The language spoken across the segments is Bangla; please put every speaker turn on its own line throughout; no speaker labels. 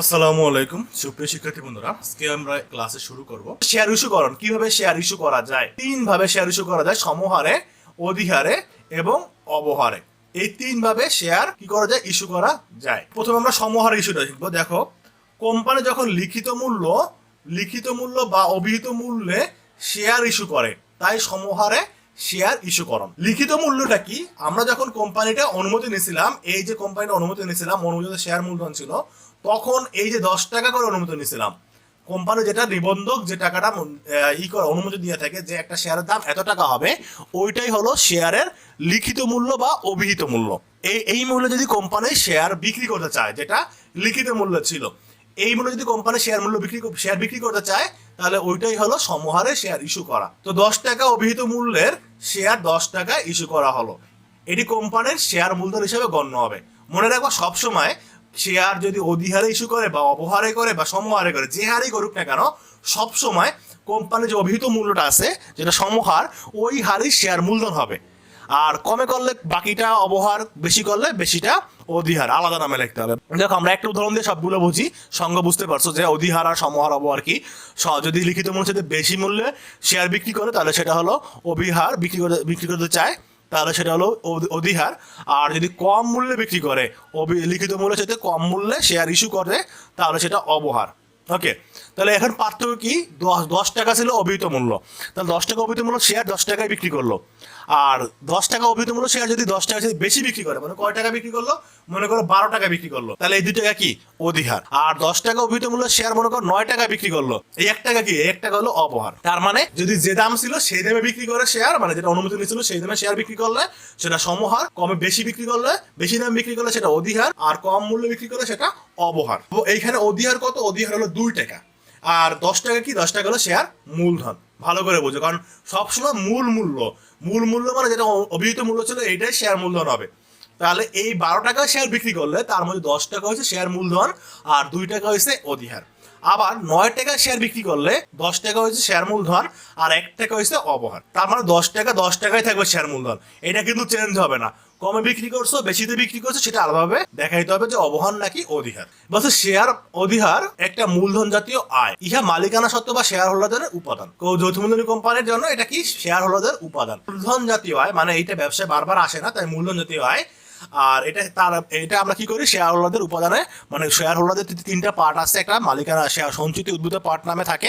আসসালামু আলাইকুম। সুপ্রিয় শিক্ষার্থী বন্ধুরা, আজকে আমরা ক্লাসে শুরু করব। শেয়ার ইস্যু ইস্যুকরণ কীভাবে শেয়ার ইস্যু করা যায়? তিন ভাবে শেয়ার ইস্যু করা যায়, সমহারে, অধিহারে এবং অবহারে। এই তিন ভাবে শেয়ার কি করা যায়, ইস্যু করা যায়। প্রথমে আমরা সমহারে ইস্যুটা শিখব। দেখো, কোম্পানি যখন লিখিত মূল্য লিখিত মূল্য বা অভিহিত মূল্যে শেয়ার ইস্যু করে, তাই সমহারে শেয়ার ইস্যু করণ। লিখিত মূল্যটা কি? আমরা যখন কোম্পানিটা অনুমতি নিয়েছিলাম, এই যে কোম্পানিটা অনুমতি নিয়েছিলাম, অনুমোদিত শেয়ার মূলধন ছিল তখন এই যে দশ টাকা করে অনুমতি নিয়েছিলাম, কোম্পানি যেটা নিবন্ধক যে টাকাটা ই করে অনুমতি দিয়ে থাকে যে একটা শেয়ারের দাম এত টাকা হবে, ওইটাই হলো শেয়ারের লিখিত মূল্য বা অভিহিত মূল্য। এই এই মূল্যে যদি কোম্পানি শেয়ার বিক্রি করতে চায়, যেটা লিখিত মূল্য ছিল, এই মূল্যে যদি কোম্পানি শেয়ার মূল্য বিক্রি শেয়ার বিক্রি করতে চায়, তাহলে ওইটাই হলো সমহারে শেয়ার ইস্যু করা। তো দশ টাকা অভিহিত মূল্যের শেয়ার দশ টাকা ইস্যু করা হলো। এটি কোম্পানির শেয়ার মূলধন হিসেবে গণ্য হবে। মনে রাখব সবসময় শেয়ার যদি অধিহারে ইস্যু করে বা অপহারে করে বা সমহারে করে, যে হারেই করুক না কেন, সবসময় কোম্পানির যে অভিহিত মূল্যটা আছে, যেটা সমহার, ওই হারেই শেয়ার মূলধন হবে। আর কমে করলে বাকিটা অবহার বেশি করলে বেশিটা অধিহার, আলাদা নামে লিখতে হবে। দেখো, আমরা একটা উদাহরণ দিয়ে সবগুলো বুঝি সঙ্গ বুঝতে পারছ যে অধিহার আর সমহার অবহার কি? স- যদি লিখিত মূল্যের বেশি মূল্যে শেয়ার বিক্রি করে, তাহলে সেটা হলো অভিহার বিক্রি করতে বিক্রি করতে চায় তাহলে সেটা হলো অধি- অধিহার। আর যদি কম মূল্যে বিক্রি করে লিখিত মূল্যের সাথে কম মূল্যে শেয়ার ইস্যু করে, তাহলে সেটা অবহার। ওকে তাহলে এখন পার্থক্য কি? দশ দশ টাকা ছিল অভিহিত মূল্য। তাহলে দশ টাকা অভিহিত মূল্য শেয়ার দশ টাকায় বিক্রি করল। আর দশ টাকা অভিহিত মূল্য শেয়ার যদি দশ টাকা বেশি বিক্রি করে মানে কয় টাকা বিক্রি করল? মনে করো বারো টাকা বিক্রি করল। তাহলে এই দুই টাকা কি? অধিহার। আর দশ টাকা অভিহিত মূল্য শেয়ার মনে করো নয় টাকা বিক্রি করল। এই এক টাকা কি? এক টাকা হলো অবহার তার মানে যদি যে দাম ছিল সেই দামে বিক্রি করে শেয়ার মানে যেটা অনুমতি নিয়েছিল সেই দামে শেয়ার বিক্রি করলে সেটা সমহার, কমে বেশি বিক্রি করলে বেশি দাম বিক্রি করলে সেটা অধিহার, আর কম মূল্য বিক্রি করলে সেটা অবহার এইখানে অধিহার কত? অধিহার হলো দুই টাকা। আর দশ টাকা কি? দশ টাকা হলো শেয়ার মূলধন। ভালো করে বোঝো, কারণ সবসময় মূল মূল্য মূল মূল্য মানে যেটা অভিহিত মূল্য ছিল, এইটাই শেয়ার মূলধন হবে। তাহলে এই বারো টাকা শেয়ার বিক্রি করলে তার মধ্যে দশ টাকা হয়েছে শেয়ার মূলধন আর দুই টাকা হয়েছে অধিহার। আবার নয় টাকা শেয়ার বিক্রি করলে দশ টাকা হয়েছে শেয়ার মূলধন আর এক টাকা হয়েছে অবহার। তার মানে দশ টাকা দশ টাকায় থাকবে শেয়ার মূলধন। এটা কিন্তু চেঞ্জ হবে না। কমে বিক্রি করছ, বেশিতে বিক্রি করছ, সেটা আলাদাভাবে দেখাইতে হবে যে অবহার নাকি অধিহার। বলছে শেয়ার অধিহার একটা মূলধন জাতীয় আয়। ইহা মালিকানা সত্ত্ব বা শেয়ার হোল্ডারের উপাদান যৌথ মূলধনী কোম্পানির জন্য এটা কি? শেয়ার হোল্ডারের উপাদান। মূলধন জাতীয় আয় মানে এইটা ব্যবসায় বারবার আসে না, তাই মূলধন জাতীয় আয়। আর এটা তার, এটা আমরা কি করি? শেয়ার হোল্ডারদের উপাদানে মানে শেয়ার হোল্ডারদের তিনটা পার্ট আছে, একটা মালিকানা শেয়ার সঞ্চিত উদ্ভূত পার্ট নামে থাকে।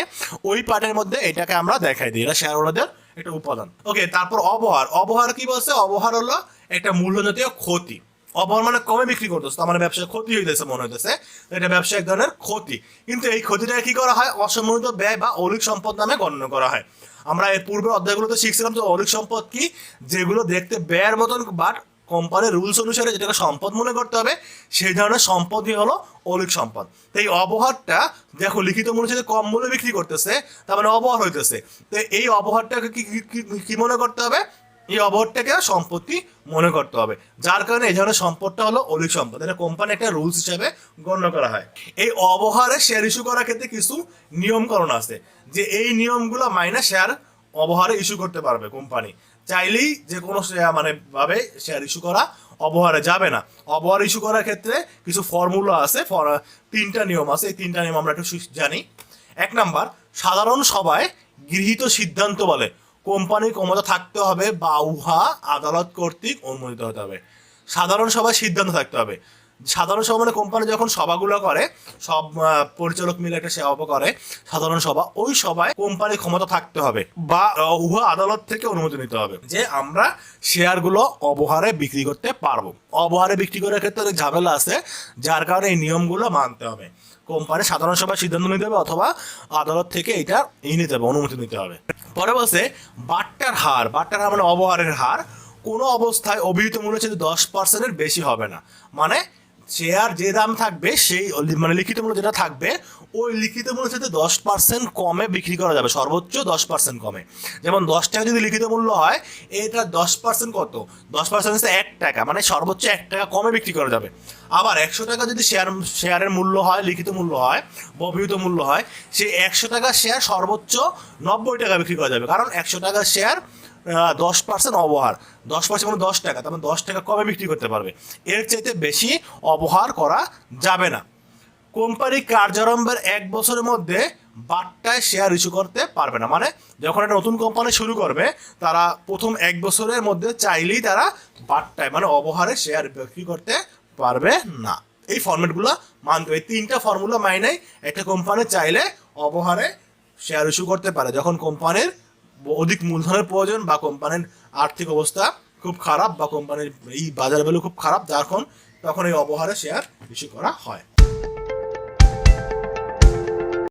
ওই পার্টের মধ্যে এটাকে আমরা দেখাই দিই। এটা শেয়ার হোল্ডারদের একটা উপাদান। ওকে তারপর অবহার। অবহার কি বলছে? অবহার হলো একটা মূল্য জাতীয় ক্ষতি। অবহার মানে কমে বিক্রি করতেছে আমার ব্যবসায় ক্ষতি হইতেছে মনে হইতেছে। এটা ব্যবসা এক ধরনের ক্ষতি। কিন্তু এই ক্ষতিটা কি করা হয়? অসম্মানিত ব্যয় বা অলিক সম্পদ নামে গণ্য করা হয়। আমরা এর পূর্বে অধ্যায়গুলোতে শিখছিলাম যে অলিক সম্পদ কি? যেগুলো দেখতে ব্যয়ের মতন বাট কোম্পানির রুলস অনুসারে যেটাকে সম্পদ মনে করতে হবে, সেই ধরনের সম্পদই হলো অলিক সম্পদ। তো এই অবহারটা, দেখো লিখিত মূল্যের সাথে কম মূল্যে বিক্রি করতেছে, তার মানে অবহার হইতেছে। তো এই অবহারটাকে কি, কি- মনে করতে হবে? এই অবহারটাকে সম্পত্তি মনে করতে হবে। যার কারণে এই ধরনের সম্পদটা হলো অলিক সম্পদ। এটা কোম্পানি একটা রুলস হিসেবে গণ্য করা হয়। এই অবহারে শেয়ার ইস্যু করার ক্ষেত্রে কিছু নিয়মকরণ আছে, যে এই নিয়মগুলো মাইনে শেয়ার অবহারে ইস্যু করতে পারবে কোম্পানি চাইলেই যে কোনো মানে ভাবে শেয়ার ইস্যু করা অবহারে যাবে না। অবহার ইস্যু করার ক্ষেত্রে কিছু ফর্মুলা আছে তিনটা নিয়ম আছে। এই তিনটা নিয়ম আমরা একটু জানি। এক নাম্বার, সাধারণ সভায় গৃহীত সিদ্ধান্ত বলে, কোম্পানির ক্ষমতা থাকতে হবে বা উহা আদালত কর্তৃক অনুমোদিত হতে হবে। সাধারণ সভায় সিদ্ধান্ত থাকতে হবে। সাধারণ সভা মানে কোম্পানি যখন সভাগুলো করে, সব পরিচালক মিলে একটা সেবা করে, সাধারণ সভা, ওই সভায় কোম্পানির ক্ষমতা থাকতে হবে বা উহা আদালত থেকে অনুমতি নিতে হবে যে আমরা শেয়ারগুলো অবহারে বিক্রি করতে পারব। অবহারে বিক্রি করার ক্ষেত্রে অনেক ঝামেলা আছে, যার কারণে এই নিয়মগুলো মানতে হবে। কোম্পানি সাধারণ সভায় সিদ্ধান্ত নিতে হবে অথবা আদালত থেকে এটা ই নিতে হবে, অনুমতি নিতে হবে। পরে বলছে, বাট্টার হার বাট্টার হার মানে অবহারের হার, কোনো অবস্থায় অভিহিত মূল্য যদি দশ পার্সেন্টের বেশি হবে না মানে শেয়ার যে দাম থাকবে, সেই মানে লিখিত মূল্য যেটা থাকবে, ওই লিখিত মূল্যের সাথে দশ পার্সেন্ট কমে বিক্রি করা যাবে, সর্বোচ্চ দশ পার্সেন্ট কমে। যেমন দশ টাকা যদি লিখিত মূল্য হয় এটা দশ পার্সেন্ট কত? দশ পার্সেন্ট হচ্ছে এক টাকা মানে সর্বোচ্চ এক টাকা কমে বিক্রি করা যাবে। আবার একশো টাকা যদি শেয়ার শেয়ারের মূল্য হয়, লিখিত মূল্য হয় বা অভিহিত মূল্য হয়, সেই একশো টাকা শেয়ার সর্বোচ্চ নব্বই টাকা বিক্রি করা যাবে। কারণ একশো টাকা শেয়ার দশ পার্সেন্ট অবহার। দশ পার্সেন্ট মানে দশ টাকা, তার মানে দশ টাকা কমে বিক্রি করতে পারবে? এর চাইতে বেশি অবহার করা যাবে না। কোম্পানি কার্যারম্ভের এক বছরের মধ্যে বাট্টায় শেয়ার ইস্যু করতে পারবে না। মানে যখন একটা নতুন কোম্পানি শুরু করবে, তারা প্রথম এক বছরের মধ্যে চাইলেই তারা বাট্টায় মানে অবহারে শেয়ার বিক্রি করতে পারবে না। এই ফর্মেটগুলো মানতে এই তিনটা ফর্মুলা মাইনেই একটা কোম্পানি চাইলে অবহারে শেয়ার ইস্যু করতে পারে। যখন কোম্পানির অধিক মূলধনের প্রয়োজন বা কোম্পানির আর্থিক অবস্থা খুব খারাপ বা কোম্পানির এই বাজার ভ্যালু খুব খারাপ যখন তখন এই অবহারে শেয়ার ইস্যু করা হয়।